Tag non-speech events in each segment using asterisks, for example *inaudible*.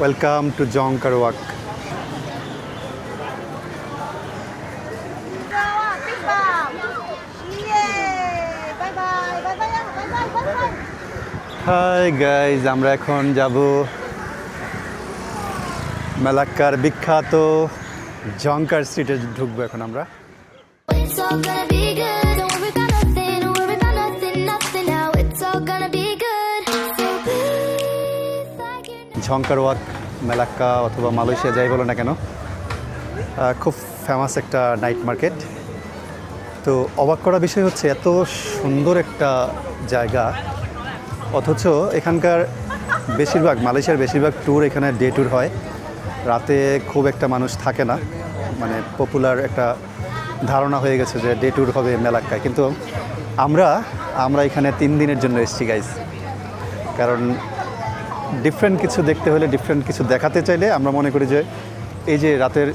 Welcome to Jonker walk Bye bye, bye bye, bye bye, bye bye. Hi guys আমরা এখন যাব মেলাক্কার বিখ্যাত জংকার স্ট্রিটে ঢুকবো এখন আমরা ঝংকার ওয়াক, মেলাক্কা অথবা মালয়েশিয়া, যাই বলো না কেন খুব ফেমাস একটা নাইট মার্কেট তো অবাক করা বিষয় হচ্ছে, এত সুন্দর একটা জায়গা, অথচ এখানকার বেশিরভাগ, মালয়েশিয়ার বেশিরভাগ ট্যুর এখানে ডে ট্যুর হয়। রাতে খুব একটা মানুষ থাকে না। মানে পপুলার একটা ধারণা হয়ে গেছে যে ডে ট্যুর হবে মেলাক্কায়। কিন্তু আমরা আমরা এখানে তিন দিনের জন্য এসেছি গাইজ কারণ ডিফারেন্ট কিছু দেখতে হলে ডিফারেন্ট কিছু দেখাতে চাইলে আমরা মনে করি যে এই যে রাতের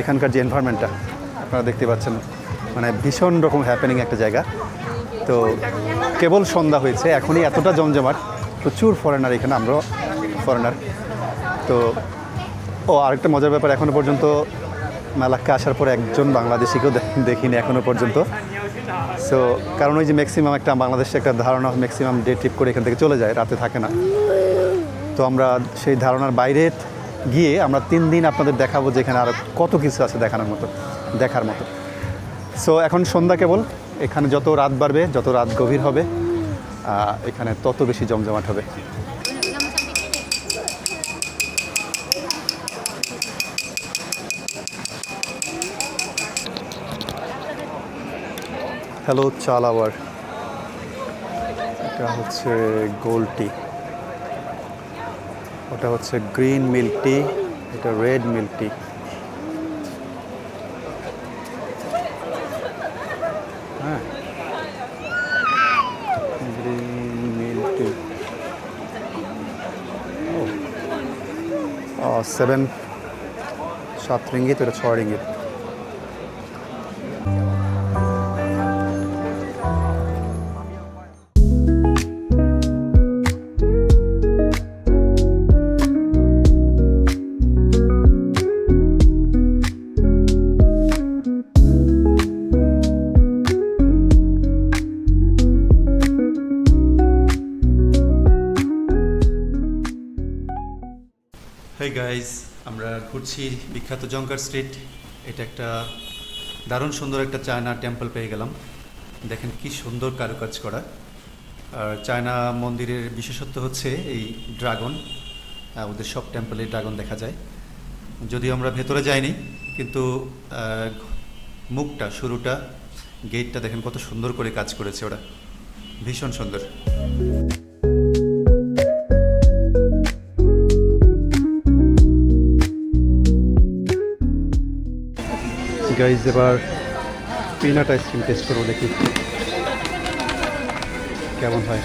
এখানকার যে এনভায়রনমেন্টটা আপনারা দেখতে পাচ্ছেন মানে ভীষণ রকম হ্যাপেনিং একটা জায়গা। তো কেবল সন্ধ্যা হয়েছে, এখনই এতটা জমজমাট, প্রচুর ফরেনার এখানে, আমরাও ফরেনার তো, ও আরেকটা মজার ব্যাপার এখনও পর্যন্ত মেলাক্কা আসার পর একজন বাংলাদেশিকেও দেখিনি এখনও পর্যন্ত। সো কারণ ওই যে ম্যাক্সিমাম একটা বাংলাদেশে একটা ধারণা ম্যাক্সিমাম ডে ট্রিপ করে এখান থেকে চলে যায়, রাতে থাকে না। তো আমরা সেই ধারণার বাইরে গিয়ে আমরা তিন দিন আপনাদের দেখাবো যে এখানে আরও কত কিছু আছে দেখানোর মতো, দেখার মতো। সো এখন সন্ধ্যা কেবল। এখানে যত রাত বাড়বে, যত রাত গভীর হবে এখানে তত বেশি জমজমাট হবে। হ্যালো চাল আওয়ার এটা হচ্ছে গোল্ড টি ওটা হচ্ছে গ্রিন মিল্ক টি এটা রেড মিল্ক টি হ্যাঁ। গ্রিন মিল্ক টি ও সেভেন সাত রিঙ্গিত এটা ছয় রিঙ্গিত হেই গাইজ আমরা ঘুরছি বিখ্যাত জঙ্কার স্ট্রিট এটা একটা দারুণ সুন্দর একটা চায়না টেম্পল পেয়ে গেলাম। দেখেন কি সুন্দর কারুকাজ করা। আর চায়না মন্দিরের বিশেষত্ব হচ্ছে এই ড্রাগন ওদের সব টেম্পলে ড্রাগন দেখা যায়। যদিও আমরা ভেতরে যাইনি, কিন্তু মুখটা, শুরুটা গেটটা দেখেন কত সুন্দর করে কাজ করেছে ওরা। ভীষণ সুন্দর। গাইজ এবার পিনাট আইসক্রিম টেস্ট করব দেখি। কেমন হয়?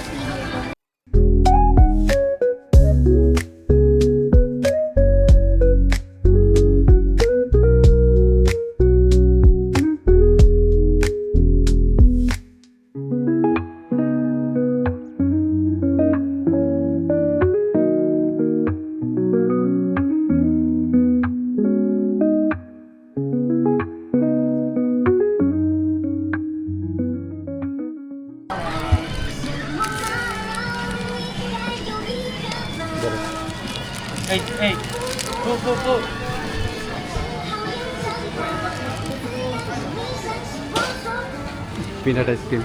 Hey, hey, go, go, go. Peanut ice cream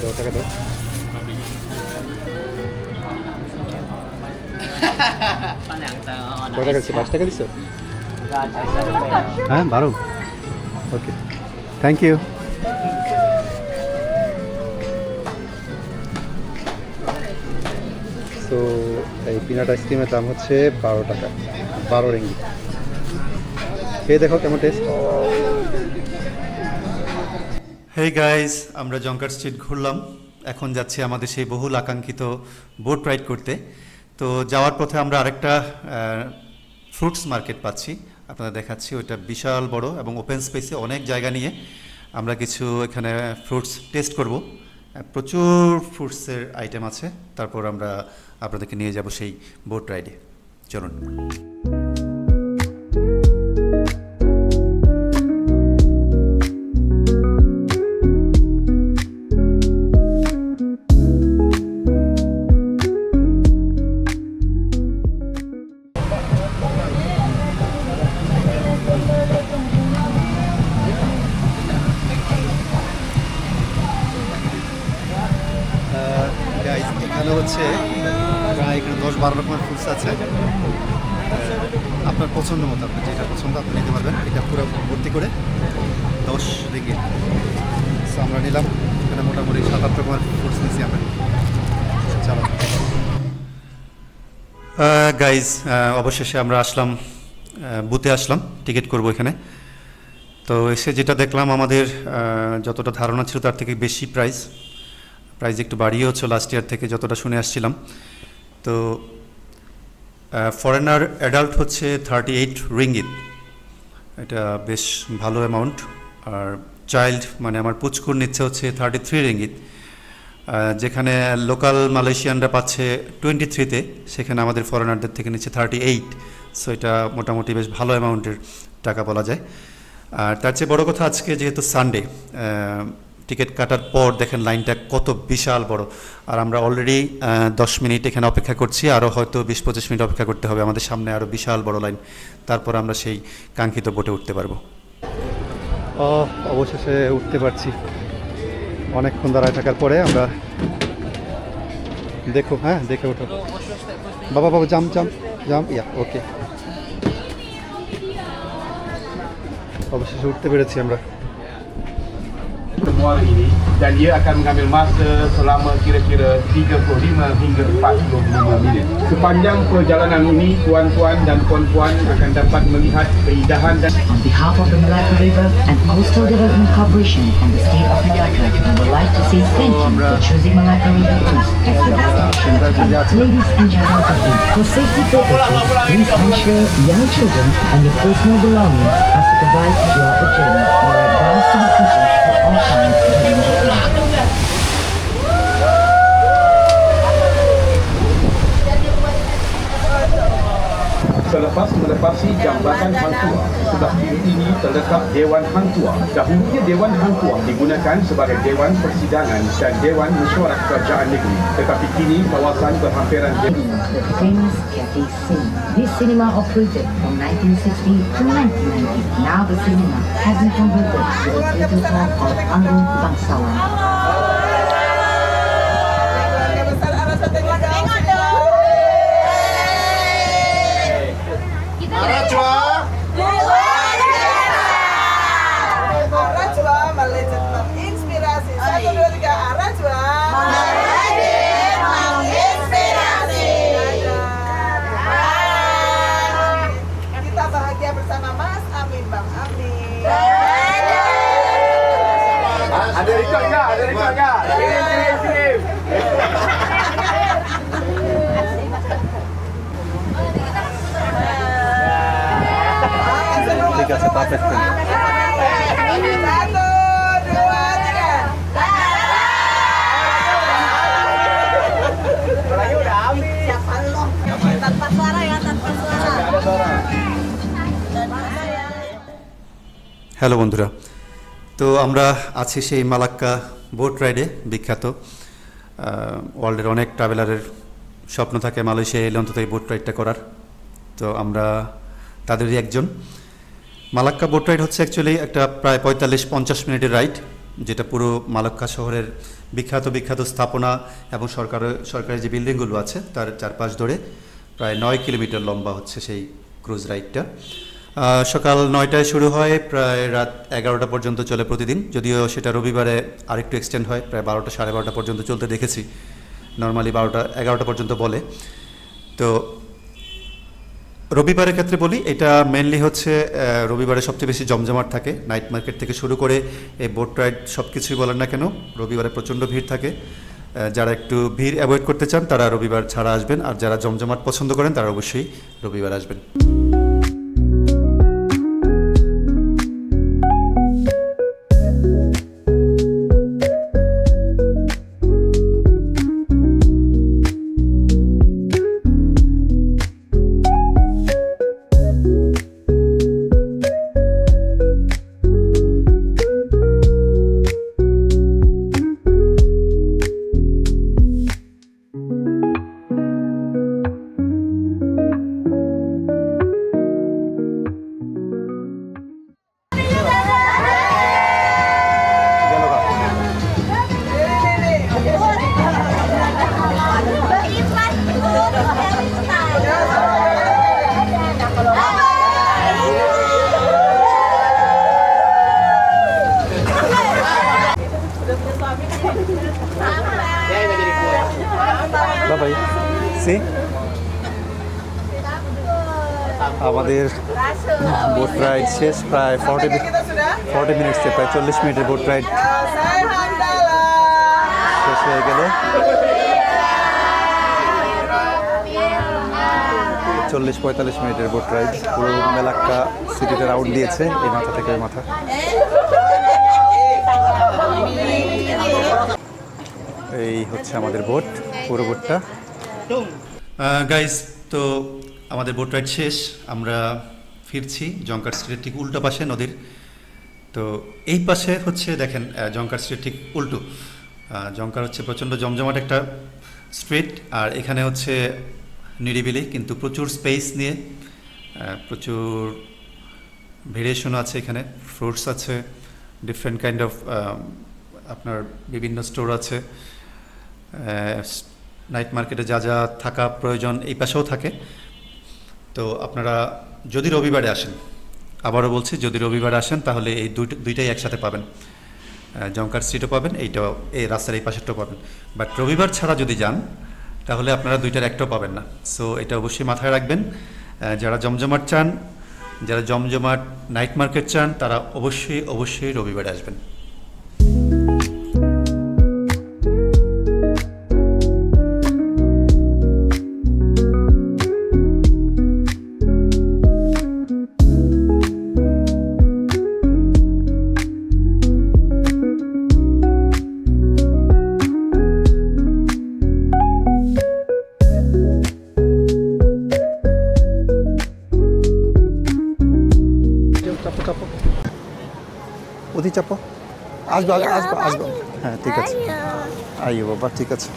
দশ টাকা দাও কয় টাকা দিচ্ছে পাঁচ টাকা দিচ্ছ হ্যাঁ বারো ওকে থ্যাংক ইউ পিনাট আইসক্রিমের দাম হচ্ছে বারো টাকা, বারো রিঙ্গি। খেয়ে দেখো কেমন টেস্ট হেই গাইস আমরা জঙ্কার স্ট্রিট ঘুরলাম। এখন যাচ্ছি আমাদের সেই বহুল আকাঙ্ক্ষিত বোট রাইড করতে। তো যাওয়ার পথে আমরা আরেকটা ফ্রুটস মার্কেট পাচ্ছি। আপনারা দেখাচ্ছি, ওইটা বিশাল বড় এবং ওপেন স্পেসে অনেক জায়গা নিয়ে আমরা কিছু এখানে ফ্রুটস টেস্ট করব। প্রচুর ফ্রুটসের আইটেম আছে। তারপর আমরা আপনাদেরকে নিয়ে যাব সেই বোট রাইডে চলুন। এখানে হচ্ছে দশ বারো রকমের ফ্রুটস আছে। আপনার পছন্দ মতো আপনার যেটা পছন্দ আপনি নিতে পারবেন। এটা পুরো ভর্তি করে দশ রিঙ্গিত সো আমরা নিলাম। এখানে মোটামুটি সাত আট রকমের ফ্রুটস নিয়েছি আমরা। চলো। গাইজ অবশেষে আমরা আসলাম বুথে আসলাম টিকিট করব এখানে। তো এসে যেটা দেখলাম, আমাদের যতটা ধারণা ছিল তার থেকে বেশি প্রাইস প্রাইস একটু বাড়িয়েওছে লাস্ট ইয়ার থেকে, যতটা শুনে আসছিলাম। তো ফরেনার অ্যাডাল্ট হচ্ছে থার্টি এইট রিঙ্গিত এটা বেশ ভালো অ্যামাউন্ট আর চাইল্ড মানে আমার পুচকুর নিচ্ছে হচ্ছে থার্টি থ্রি রিঙ্গিত যেখানে লোকাল মালয়েশিয়ানরা পাচ্ছে টোয়েন্টি থ্রিতে সেখানে আমাদের ফরেনারদের থেকে নিচ্ছে থার্টি এইট সো এটা মোটামুটি বেশ ভালো অ্যামাউন্টের টাকা বলা যায়। আর তার চেয়ে বড় কথা আজকে যেহেতু সানডে টিকিট কাটার পর দেখেন লাইনটা কত বিশাল বড়। আর আমরা অলরেডি দশ মিনিট এখানে অপেক্ষা করছি আরও হয়তো বিশ পঁচিশ মিনিট অপেক্ষা করতে হবে। আমাদের সামনে আরও বিশাল বড় লাইন। তারপর আমরা সেই কাঙ্ক্ষিত বোটে উঠতে পারব। অবশেষে উঠতে পারছি। অনেকক্ষণ দাঁড়ায় থাকার পরে আমরা দেখো হ্যাঁ দেখে ওঠো। বাবা বাবা জাম জাম জাম ইয়া, ওকে। অবশেষে উঠতে পেরেছি আমরা। Semua ini dan dia akan mengambil masa selama kira-kira 35 hingga 45 minit. Sepanjang perjalanan ini, tuan-tuan dan puan-puan akan dapat melihat keindahan dan On behalf of the Malacca River and Coastal Development Corporation and the State of Malacca, we would like to say thank you for choosing Malacca River as your destination. Ladies and gentlemen, for safety purposes, please ensure young children and your personal belongings are supervised throughout the journey. You are advised to be seated ้องการ Selepas melepasi jambatan Hang Tuah, sebelah kiri ini terletak Dewan Hang Tuah. Dahulunya Dewan Hang Tuah digunakan sebagai Dewan Persidangan dan Dewan Mesyuarat Kerajaan Negeri. Tetapi kini kawasan berhampiran The famous Cafe. This cinema operated from 1960 to 1990. Now the cinema has been converted to the theatre hall of Anggun Bangsawan. Arajwa Malaysia menginspirasi. Satu dua tiga Arajwa. Malaysia menginspirasi. Kita bahagia bersama Mas Amin Bang Amin. Ada rekod tak? Ada rekod Tanpa saya. Hello বন্ধুরা, তো আমরা আছি সেই Malacca boat রাইডে, বিখ্যাত। ওয়ার্ল্ডের অনেক ট্রাভেলারের স্বপ্ন থাকে মালয়েশিয়া এলে অন্তত এই বোট রাইডটা করার। তো আমরা তাদেরই একজন। মালাক্কা বোট রাইড হচ্ছে অ্যাকচুয়ালি একটা প্রায় পঁয়তাল্লিশ, পঞ্চাশ মিনিটের রাইড, যেটা পুরো মালাক্কা শহরের বিখ্যাত বিখ্যাত স্থাপনা এবং সরকার সরকারের সরকারি যে বিল্ডিংগুলো আছে, তার চারপাশ ধরে প্রায় নয় কিলোমিটার লম্বা হচ্ছে সেই ক্রুজ রাইডটা। সকাল নয়টায় শুরু হয়, প্রায় রাত এগারোটা পর্যন্ত চলে প্রতিদিন। যদিও সেটা রবিবারে আরেকটু এক্সটেন্ড হয়, প্রায় বারোটা, সাড়ে বারোটা পর্যন্ত চলতে দেখেছি। নর্মালি বারোটা, এগারোটা পর্যন্ত বলে। তো রবিবারের ক্ষেত্রে বলি, এটা মেনলি হচ্ছে রবিবারে সবচেয়ে বেশি জমজমাট থাকে। নাইট মার্কেট থেকে শুরু করে এই বোট রাইড সব কিছুই বলেন না কেন, রবিবারে প্রচণ্ড ভিড় থাকে। যারা একটু ভিড় অ্যাভয়েড করতে চান, তারা রবিবার ছাড়া আসবেন। আর যারা জমজমাট পছন্দ করেন, তারা অবশ্যই রবিবার আসবেন। সি আমাদের বোট রাইড শেষ, প্রায় ফর্টি. ফর্টি মিনিটসে প্রায় চল্লিশ মিনিটের বোট রাইড. শেষ হয়ে গেল চল্লিশ, পঁয়তাল্লিশ মিনিটের বোট রাইড পুরো মেলাক্কা সিটিতে রাউন্ড দিয়েছে, এই মাথা থেকে ওই মাথা এই হচ্ছে আমাদের বোট পুরো বোটটা গাইজ তো আমাদের বোট রাইড শেষ। আমরা ফিরছি জঙ্কার স্ট্রিটের ঠিক উল্টো পাশে নদীর। তো এই পাশে হচ্ছে দেখেন জঙ্কার স্ট্রিট ঠিক উল্টো। জঙ্কার হচ্ছে প্রচণ্ড জমজমাট একটা স্ট্রিট আর এখানে হচ্ছে নিরিবিলি কিন্তু প্রচুর স্পেস নিয়ে প্রচুর ভেরিয়েশন আছে এখানে ফ্রুটস আছে ডিফারেন্ট কাইন্ড অফ আপনার বিভিন্ন স্টোর আছে। নাইট মার্কেটে যা যা থাকা প্রয়োজন এই পাশেও থাকে। তো আপনারা যদি রবিবারে আসেন, আবারও বলছি, যদি রবিবারে আসেন, তাহলে এই দুইটা, দুইটাই একসাথে পাবেন। জঙ্কার স্ট্রিটও পাবেন, এইটাও, এই রাস্তার এই পাশেরটাও পাবেন। বাট রবিবার ছাড়া যদি যান, তাহলে আপনারা দুইটার একটাও পাবেন না। সো এটা অবশ্যই মাথায় রাখবেন। যারা জমজমাট চান, যারা জমজমাট নাইট মার্কেট চান, তারা অবশ্যই অবশ্যই রবিবারে আসবেন। অতি চাপো। আসব আসব আসব আসব। হ্যাঁ ঠিক আছে। আইও বাবা ঠিক আছে।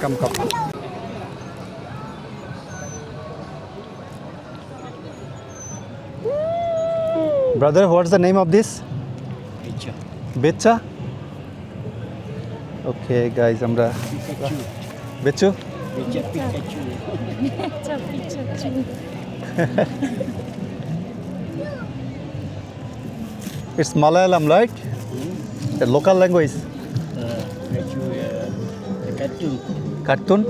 Come come brother what's the name of this বেচ্চা okay guys আমরা Bechu *laughs* It's Malayalam, right? The local language. Cartoon.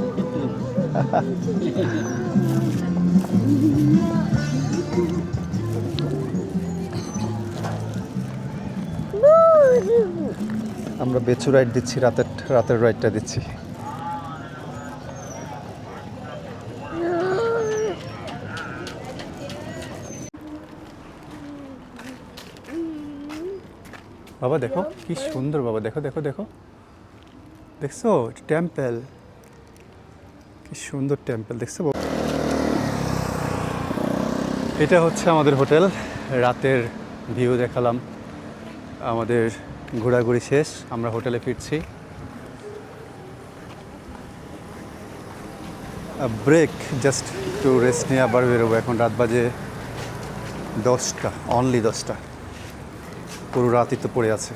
আমরা বেচু রাইড দিচ্ছি রাতের রাতের রাইডটা দিচ্ছি বাবা দেখো, কি সুন্দর বাবা, দেখো দেখো দেখো। দেখছ? টেম্পল। কি সুন্দর টেম্পল, দেখছ বাবা? এটা হচ্ছে আমাদের হোটেল। রাতের ভিউ দেখালাম। আমাদের ঘোরাঘুরি শেষ, আমরা হোটেলে ফিরছি। ব্রেক জাস্ট একটু রেস্ট নিয়ে আবার বেরোবো। এখন রাত বাজে দশটা অনলি দশটা। পুরো রাতই তো পড়ে আছে।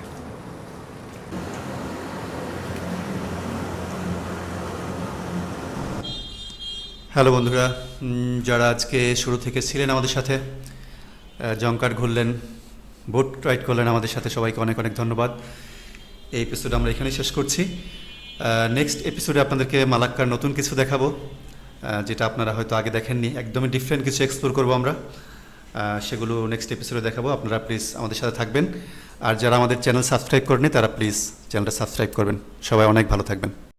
হ্যালো বন্ধুরা যারা আজকে শুরু থেকে ছিলেন আমাদের সাথে আহ, জঙ্কার ঘুরলেন বোট রাইড করলেন আমাদের সাথে সবাইকে অনেক অনেক ধন্যবাদ। এই এপিসোড আমরা এখানেই শেষ করছি। নেক্সট এপিসোডে আপনাদেরকে মালাক্কার নতুন কিছু দেখাবো যেটা আপনারা হয়তো আগে দেখেননি একদমই ডিফারেন্ট কিছু এক্সপ্লোর করব আমরা। সেগুলো নেক্সট এপিসোডে দেখাবো। আপনারা প্লিজ আমাদের সাথে থাকবেন। আর যারা আমাদের চ্যানেল সাবস্ক্রাইব করেনি তারা প্লিজ চ্যানেলটা সাবস্ক্রাইব করবেন। সবাই অনেক ভালো থাকবেন।